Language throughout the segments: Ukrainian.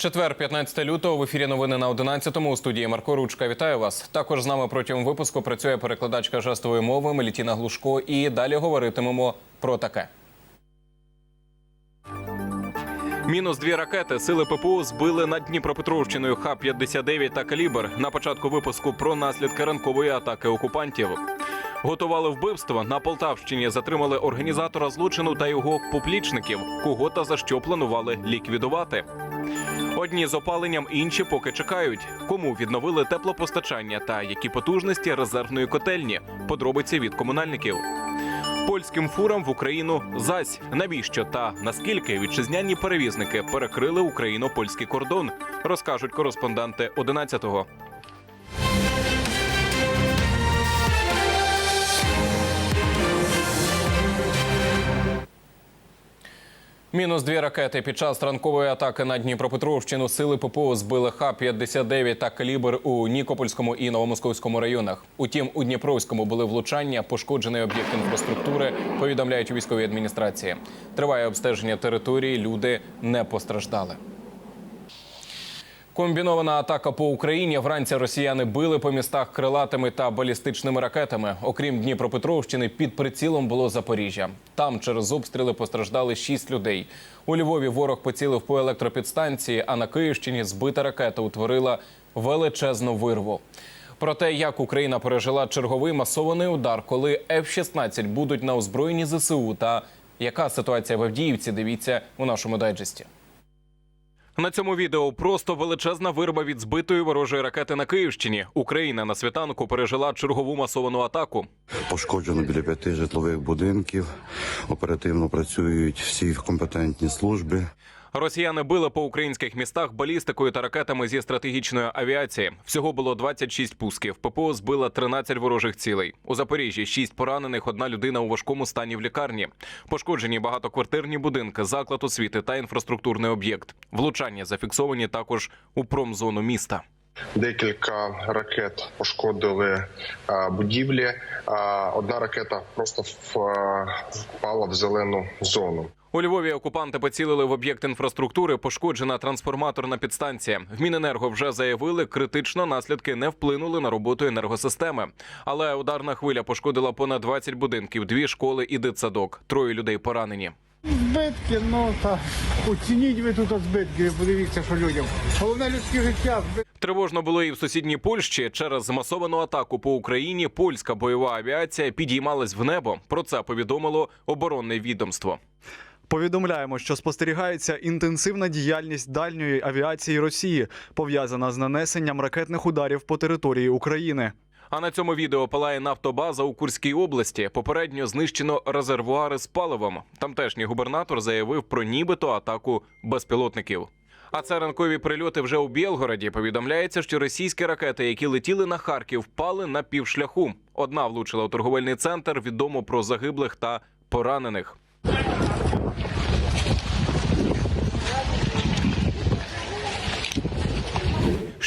Четвер, 15 лютого, в ефірі новини на 11-му. У студії Марко Ручка. Вітаю вас. Також з нами протягом випуску працює перекладачка жестової мови Мелітіна Глушко. І далі говоритимемо про таке. Мінус дві ракети сили ППО збили над Дніпропетровщиною Х-59 та «Калібр» на початку випуску про наслідки ранкової атаки окупантів. Готували вбивство на Полтавщині. Затримали організатора злочину та його поплічників. Кого та за що планували ліквідувати. Одні з опаленням, інші поки чекають. Кому відновили теплопостачання та які потужності резервної котельні. Подробиці від комунальників. Польським фурам в Україну зась навіщо та наскільки вітчизняні перевізники перекрили україно-польський кордон, розкажуть кореспонденти 11-го. Мінус дві ракети під час ранкової атаки на Дніпропетровщину сили ППО збили Х-59 та калібр у Нікопольському і Новомосковському районах. Утім, у Дніпровському були влучання, пошкоджений об'єкт інфраструктури. Повідомляють у військовій адміністрації. Триває обстеження території. Люди не постраждали. Комбінована атака по Україні. Вранці росіяни били по містах крилатими та балістичними ракетами. Окрім Дніпропетровщини, під прицілом було Запоріжжя. Там через обстріли постраждали шість людей. У Львові ворог поцілив по електропідстанції, а на Київщині збита ракета утворила величезну вирву. Про те, як Україна пережила черговий масований удар, коли F-16 будуть на озброєнні ЗСУ, та яка ситуація в Авдіївці, дивіться у нашому дайджесті. На цьому відео просто величезна вирва від збитої ворожої ракети на Київщині. Україна на світанку пережила чергову масовану атаку. Пошкоджено біля п'яти житлових будинків. Оперативно працюють всі компетентні служби. Росіяни били по українських містах балістикою та ракетами зі стратегічної авіації. Всього було 26 пусків. ППО збила 13 ворожих цілей. У Запоріжжі 6 поранених, одна людина у важкому стані в лікарні. Пошкоджені багатоквартирні будинки, заклад освіти та інфраструктурний об'єкт. Влучання зафіксовані також у промзону міста. Декілька ракет пошкодили а, будівлі. А, одна ракета просто впала в зелену зону. У Львові окупанти поцілили в об'єкт інфраструктури. Пошкоджена трансформаторна підстанція. В Міненерго вже заявили, критично наслідки не вплинули на роботу енергосистеми. Але ударна хвиля пошкодила понад 20 будинків, дві школи і дитсадок. Троє людей поранені. Збитки, ну та оцініть ви тут збитки, подивіться, що людям. Головне людське життя. Тривожно було і в сусідній Польщі. Через масовану атаку по Україні польська бойова авіація підіймалась в небо. Про це повідомило оборонне відомство. Повідомляємо, що спостерігається інтенсивна діяльність дальньої авіації Росії, пов'язана з нанесенням ракетних ударів по території України. А на цьому відео палає нафтобаза у Курській області. Попередньо знищено резервуари з паливом. Тамтешній губернатор заявив про нібито атаку безпілотників. А це ранкові прильоти вже у Білгороді. Повідомляється, що російські ракети, які летіли на Харків, впали на півшляху. Одна влучила у торговельний центр. Відомо про загиблих та поранених.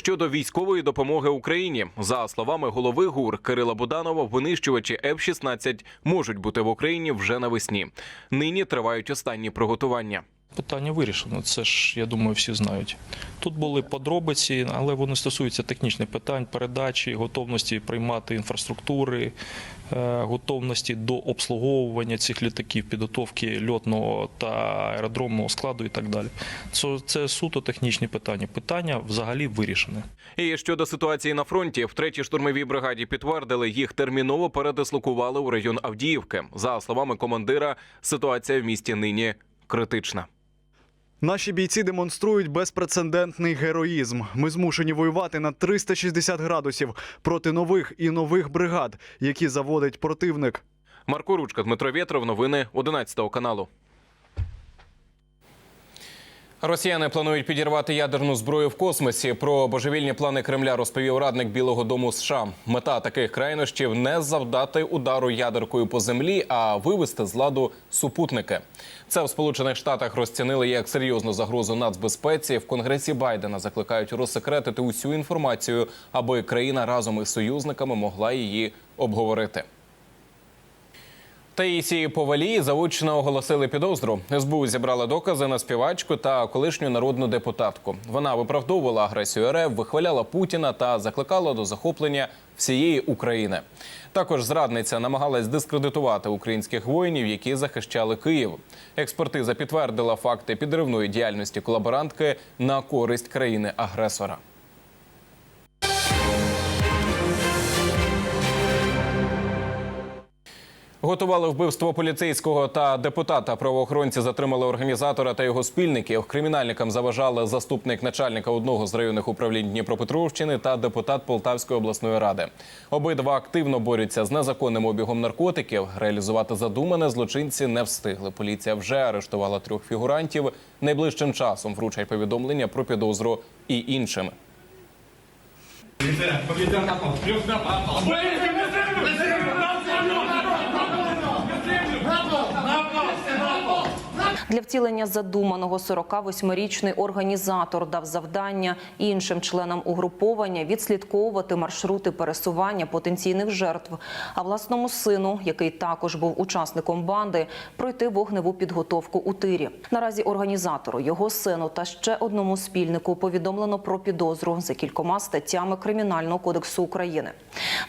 Щодо військової допомоги Україні, за словами голови ГУР Кирила Буданова, винищувачі F-16 можуть бути в Україні вже навесні. Нині тривають останні приготування. Питання вирішено. Це ж я думаю, всі знають. Тут були подробиці, але вони стосуються технічних питань, передачі, готовності приймати інфраструктури, е, готовності до обслуговування цих літаків, підготовки льотного та аеродромного складу і так далі. Це, це суто технічні питання. Питання взагалі вирішене. І щодо ситуації на фронті, в третій штурмовій бригаді підтвердили, їх терміново передислокували у район Авдіївки. За словами командира, ситуація в місті нині критична. Наші бійці демонструють безпрецедентний героїзм. Ми змушені воювати на 360 градусів проти нових і нових бригад, які заводить противник. Марко Ручка, Дмитро Вєтров, новини 11 каналу. Росіяни планують підірвати ядерну зброю в космосі. Про божевільні плани Кремля розповів радник Білого Дому США. Мета таких крайнощів не завдати удару ядеркою по землі, а вивести з ладу супутники. Це в Сполучених Штатах розцінили як серйозну загрозу нацбезпеці. В Конгресі Байдена закликають розсекретити усю інформацію, аби країна разом із союзниками могла її обговорити. Таїсії Повалій заочно оголосили підозру. СБУ зібрала докази на співачку та колишню народну депутатку. Вона виправдовувала агресію РФ, вихваляла Путіна та закликала до захоплення всієї України. Також зрадниця намагалась дискредитувати українських воїнів, які захищали Київ. Експертиза підтвердила факти підривної діяльності колаборантки на користь країни-агресора. Готували вбивство поліцейського та депутата. Правоохоронці затримали організатора та його спільників. Кримінальникам заважали заступник начальника одного з районних управлінь Дніпропетровщини та депутат Полтавської обласної ради. Обидва активно борються з незаконним обігом наркотиків. Реалізувати задумане злочинці не встигли. Поліція вже арештувала трьох фігурантів. Найближчим часом вручать повідомлення про підозру і іншим. Для втілення задуманого 48-річний організатор дав завдання іншим членам угруповання відслідковувати маршрути пересування потенційних жертв, а власному сину, який також був учасником банди, пройти вогневу підготовку у тирі. Наразі організатору, його сину та ще одному спільнику повідомлено про підозру за кількома статтями Кримінального кодексу України.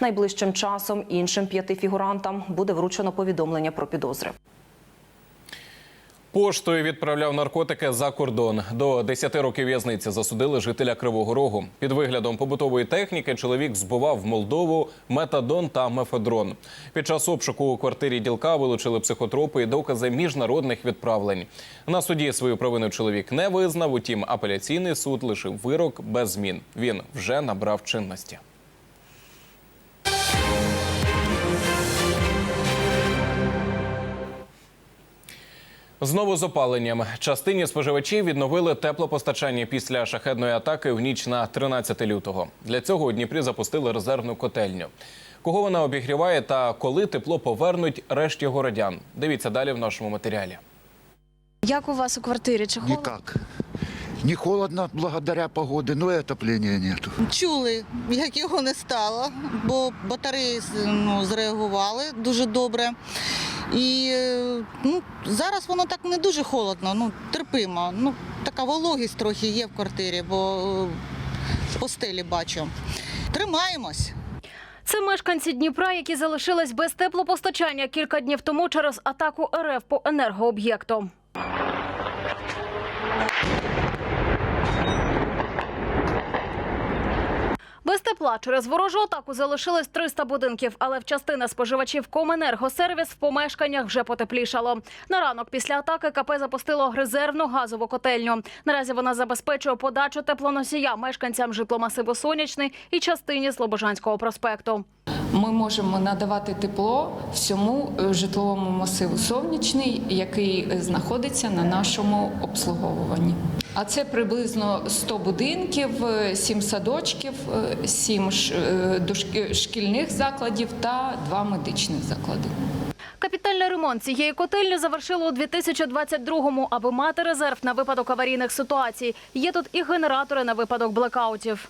Найближчим часом іншим п'яти фігурантам буде вручено повідомлення про підозри. Поштою відправляв наркотики за кордон. До 10 років в'язниці засудили жителя Кривого Рогу. Під виглядом побутової техніки чоловік збував в Молдову метадон та мефедрон. Під час обшуку у квартирі ділка вилучили психотропи і докази міжнародних відправлень. На суді свою провину чоловік не визнав. Утім, апеляційний суд лишив вирок без змін. Він вже набрав чинності. Знову з опаленням частині споживачів відновили теплопостачання після шахедної атаки в ніч на 13 лютого. Для цього у Дніпрі запустили резервну котельню. Кого вона обігріває та коли тепло повернуть решті городян? Дивіться далі в нашому матеріалі. Як у вас у квартирі? Чи холодно? Никак. Не холодно благодаря погоде, но и отопления нету. Чули, як його не стало, бо батареї ну, зреагували дуже добре. І е, ну, зараз воно так не дуже холодно, ну, терпимо. Ну, така вологість трохи є в квартирі, бо е, по стелі бачу. Тримаємось. Це мешканці Дніпра, які залишились без теплопостачання кілька днів тому через атаку РФ по енергооб'єкту. Без тепла через ворожу атаку залишилось 300 будинків, але в частини споживачів Коменергосервіс в помешканнях вже потеплішало. На ранок після атаки КП запустило резервну газову котельню. Наразі вона забезпечує подачу теплоносія мешканцям житломасиву Сонячний і частині Слобожанського проспекту. Ми можемо надавати тепло всьому е, житловому масиву сонячний, який е, знаходиться на нашому обслуговуванні. А це приблизно 100 будинків, 7 садочків, 7 шкільних закладів та 2 медичних заклади. Капітальний ремонт цієї котельні завершили у 2022-му, аби мати резерв на випадок аварійних ситуацій. Є тут і генератори на випадок блекаутів.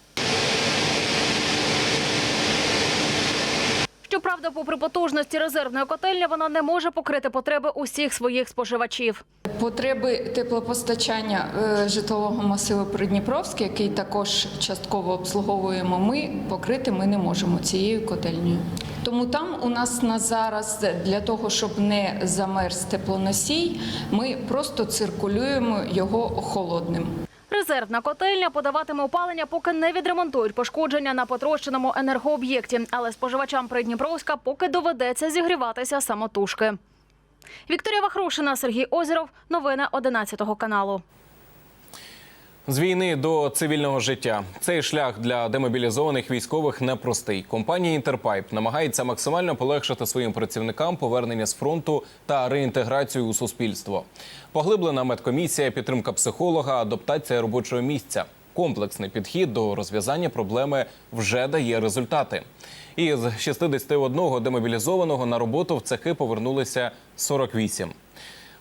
Щоправда, попри потужності резервної котельні, вона не може покрити потреби усіх своїх споживачів. Потреби теплопостачання е, житлового масиву Придніпровський, який також частково обслуговуємо ми, покрити ми не можемо цією котельнею. Тому там у нас на зараз для того, щоб не замерз теплоносій, ми просто циркулюємо його холодним. Резервна котельня подаватиме опалення, поки не відремонтують пошкодження на потрощеному енергооб'єкті. Але споживачам Придніпровська поки доведеться зігріватися самотужки. Вікторія Вахрушина, Сергій Озеров. Новини 11 каналу. З війни до цивільного життя цей шлях для демобілізованих військових непростий. Компанія Інтерпайп намагається максимально полегшити своїм працівникам повернення з фронту та реінтеграцію у суспільство. Поглиблена медкомісія, підтримка психолога, адаптація робочого місця. Комплексний підхід до розв'язання проблеми вже дає результати. Із 61 демобілізованого на роботу в цехи повернулися 48.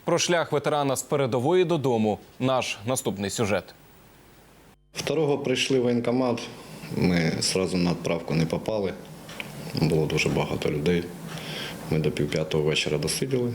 Про шлях ветерана з передової додому наш наступний сюжет. Второго прийшли в воєнкомат, ми одразу на відправку не попали. Було дуже багато людей. Ми до півп'ятого вечора досиділи.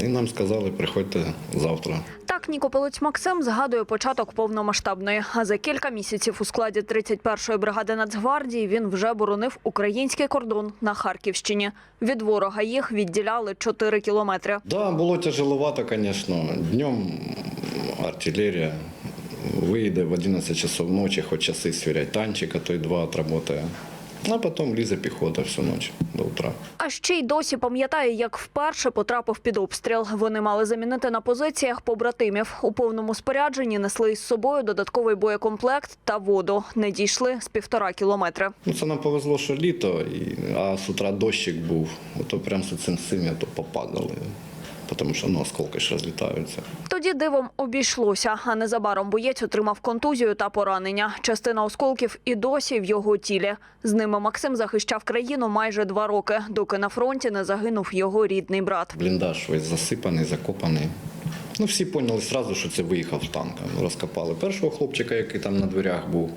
І нам сказали, приходьте завтра. Так Нікополець Максим згадує початок повномасштабної. А за кілька місяців у складі 31-ї бригади Нацгвардії він вже боронив український кордон на Харківщині. Від ворога їх відділяли 4 кілометри. Да, було тяжеловато, звісно. Днем артилерія вийде в 11 часов ночі, хоч часи свірять танчик, а то й два отработає. А потім лізе піхота всю ніч до утра. А ще й досі пам'ятає, як вперше потрапив під обстріл. Вони мали замінити на позиціях побратимів. У повному спорядженні несли із собою додатковий боєкомплект та воду. Не дійшли з півтора кілометри. Ну, це нам повезло, що літо, а з утра дощик був. Ото прям з цим цим то попадали. Тому що ну, осколки ж розлітаються. Тоді дивом обійшлося, а незабаром боєць отримав контузію та поранення. Частина осколків і досі в його тілі. З ними Максим захищав країну майже два роки, доки на фронті не загинув його рідний брат. Бліндаж весь засипаний, закопаний. Ну, всі поняли одразу, що це виїхав танк. Розкопали першого хлопчика, який там на дверях був,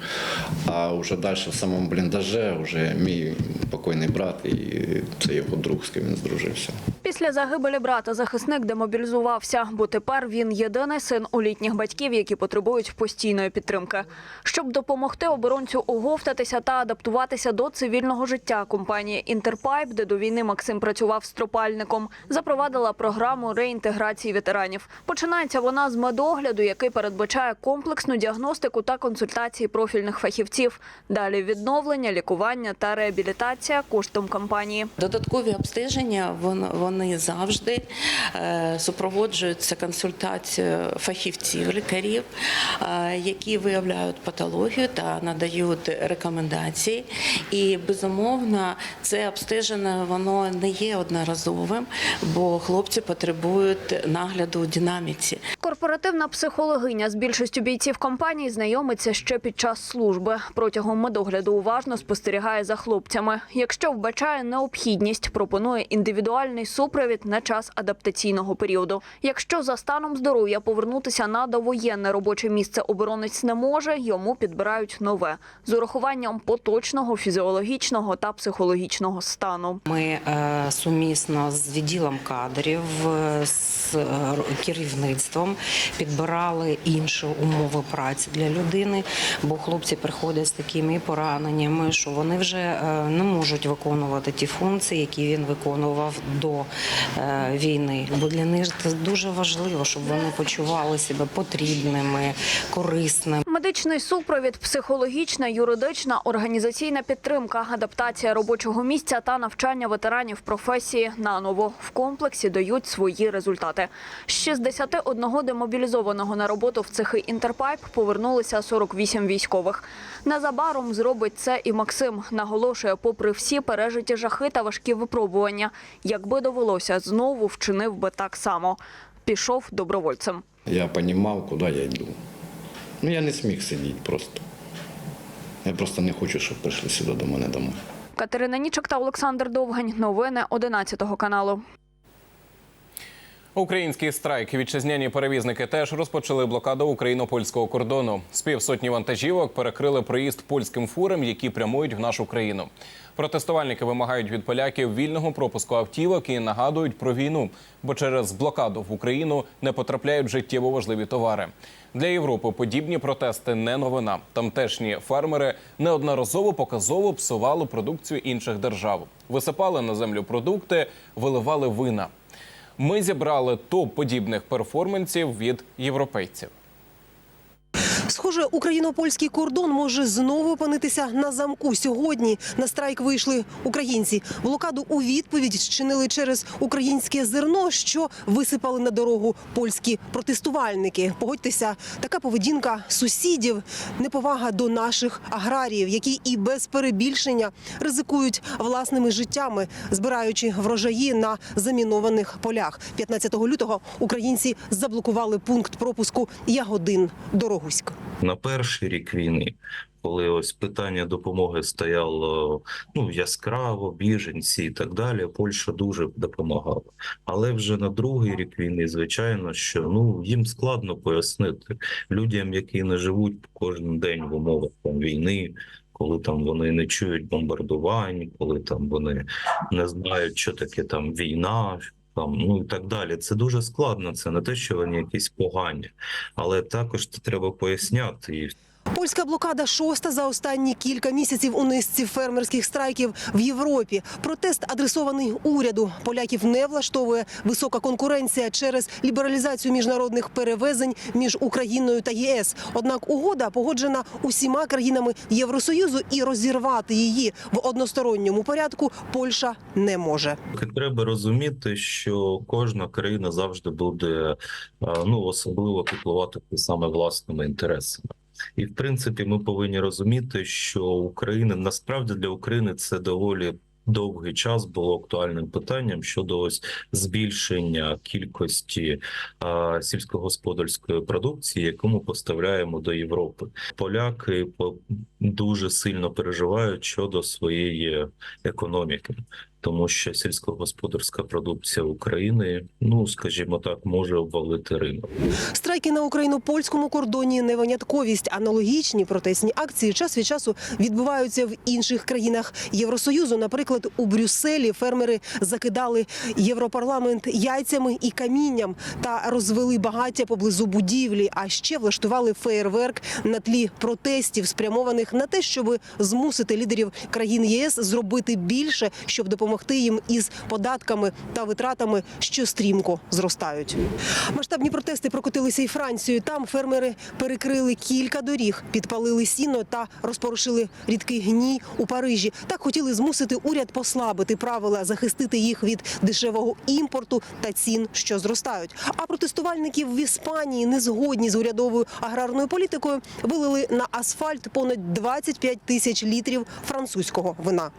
а вже далі в самому бліндаже вже мій покойний брат і це його друг, з ким він здружився. Після загибелі брата захисник демобілізувався, бо тепер він єдиний син у літніх батьків, які потребують постійної підтримки. Щоб допомогти оборонцю оговтатися та адаптуватися до цивільного життя, компанія Інтерпайп, де до війни Максим працював стропальником, запровадила програму реінтеграції ветеранів. Починається вона з медогляду, який передбачає комплексну діагностику та консультації профільних фахівців. Далі відновлення, лікування та реабілітація коштом компанії. Додаткові обстеження вони завжди е, супроводжуються консультацією фахівців, лікарів, е, які виявляють патологію та надають рекомендації. І безумовно, це обстеження воно не є одноразовим, бо хлопці потребують нагляду у динаміці. Корпоративна психологиня з більшістю бійців компанії знайомиться ще під час служби. Протягом медогляду уважно спостерігає за хлопцями. Якщо вбачає необхідність, пропонує індивідуальний супровід на час адаптаційного періоду. Якщо за станом здоров'я повернутися на довоєнне робоче місце оборонець не може, йому підбирають нове з урахуванням поточного фізіологічного та психологічного стану. Ми е, сумісно з відділом кадрів, е, з е, керівництвом підбирали інші умови праці для людини, бо хлопці приходять з такими пораненнями, що вони вже е, не можуть виконувати ті функції, які він виконував до е, війни. Бо для них це дуже важливо, щоб вони почували себе потрібними, корисними. Медичний супровід, психологічна, юридична, організаційна підтримка, адаптація робочого місця та навчання ветеранів професії наново в комплексі дають свої результати. З 61 демобілізованого на роботу в цехи Інтерпайп повернулися 48 військових. Незабаром зробить це і Максим. Наголошує, попри всі пережиті жахи та важкі випробування, якби довелося, знову вчинив би так само. Пішов добровольцем. Я розумів, куди я йду. Ну, я не зміг сидіти просто. Я просто не хочу, щоб прийшли сюди до мене домой. Катерина Нічок та Олександр Довгань. Новини 11 каналу. Український страйк вітчизняні перевізники теж розпочали блокаду україно-польського кордону. З півсотні вантажівок перекрили проїзд польським фурам, які прямують в нашу країну. Протестувальники вимагають від поляків вільного пропуску автівок і нагадують про війну, бо через блокаду в Україну не потрапляють життєво важливі товари. Для Європи подібні протести не новина. Тамтешні фермери неодноразово показово псували продукцію інших держав, висипали на землю продукти, виливали вина. Ми зібрали топ подібних перформансів від європейців. Схоже, україно-польський кордон може знову опинитися на замку. Сьогодні на страйк вийшли українці. Блокаду у відповідь зчинили через українське зерно, що висипали на дорогу польські протестувальники. Погодьтеся, така поведінка сусідів, неповага до наших аграріїв, які і без перебільшення ризикують власними життями, збираючи врожаї на замінованих полях. 15 лютого українці заблокували пункт пропуску Ягодин Дорогуськ. На перший рік війни, коли ось питання допомоги стояло ну яскраво, біженці і так далі. Польща дуже допомагала. Але вже на другий рік війни, звичайно, що ну їм складно пояснити людям, які не живуть кожен день в умовах там війни. коли там вони не чують бомбардувань, коли там вони не знають, що таке там війна. Там ну і так далі. Це дуже складно. Це не те, що вони якісь погані, але також це треба поясняти і Польська блокада шоста за останні кілька місяців у низці фермерських страйків в Європі. Протест адресований уряду. Поляків не влаштовує висока конкуренція через лібералізацію міжнародних перевезень між Україною та ЄС. Однак угода погоджена усіма країнами Євросоюзу і розірвати її в односторонньому порядку Польща не може. Треба розуміти, що кожна країна завжди буде е, ну особливо піклувати саме власними інтересами. І в принципі, ми повинні розуміти, що Україна насправді для України це доволі. Довгий час було актуальним питанням щодо ось збільшення кількості а, сільськогосподарської продукції, яку ми поставляємо до Європи. Поляки по- дуже сильно переживають щодо своєї економіки, тому що сільськогосподарська продукція України, ну скажімо так, може обвалити ринок. Страйки на україно-польському кордоні не винятковість. Аналогічні протестні акції час від часу відбуваються в інших країнах Євросоюзу. Наприклад, у Брюсселі фермери закидали європарламент яйцями і камінням та розвели багаття поблизу будівлі. А ще влаштували феєрверк на тлі протестів, спрямованих на те, щоб змусити лідерів країн ЄС зробити більше, щоб допомогти їм із податками та витратами, що стрімко зростають. Масштабні протести прокотилися і Францією. Там фермери перекрили кілька доріг, підпалили сіно та розпорушили рідкий гній у Парижі. Так хотіли змусити уряд послабити правила, захистити їх від дешевого імпорту та цін, що зростають. А протестувальників в Іспанії не згодні з урядовою аграрною політикою вилили на асфальт понад 25 тисяч літрів французького вина.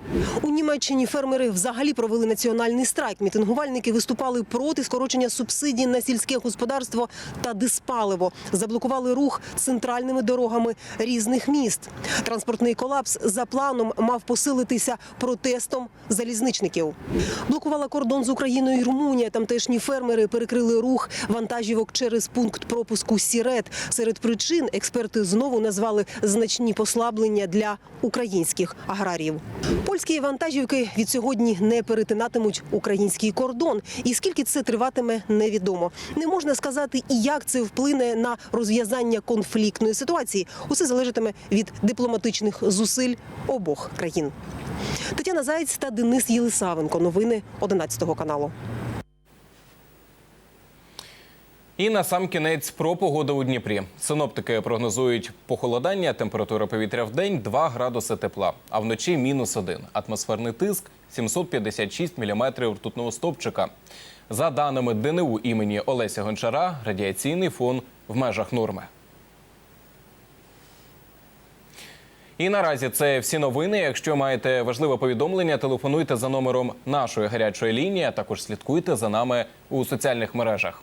У Німеччині фермери взагалі провели національний страйк. Мітингувальники виступали проти скорочення субсидій на сільське господарство та диспаливо. Заблокували рух центральними дорогами різних міст. Транспортний колапс за планом мав посилитися протестом залізничників. Блокувала кордон з Україною і Румунія. Тамтешні фермери перекрили рух вантажівок через пункт пропуску Сірет. Серед причин експерти знову назвали значні послаблення для українських аграріїв. Польські вантажівки від сьогодні не перетинатимуть український кордон. І скільки це триватиме, невідомо. Не можна сказати, і як це вплине на розв'язання конфліктної ситуації. Усе залежатиме від дипломатичних зусиль обох країн. Тетяна Заєць та Денис Єлисавенко. Новини 11 каналу. І на сам кінець про погоду у Дніпрі. Синоптики прогнозують похолодання, температура повітря в день 2 градуси тепла, а вночі мінус 1. Атмосферний тиск 756 міліметрів ртутного стопчика. За даними ДНУ імені Олеся Гончара, радіаційний фон в межах норми. І наразі це всі новини. Якщо маєте важливе повідомлення, телефонуйте за номером нашої гарячої лінії. а Також слідкуйте за нами у соціальних мережах.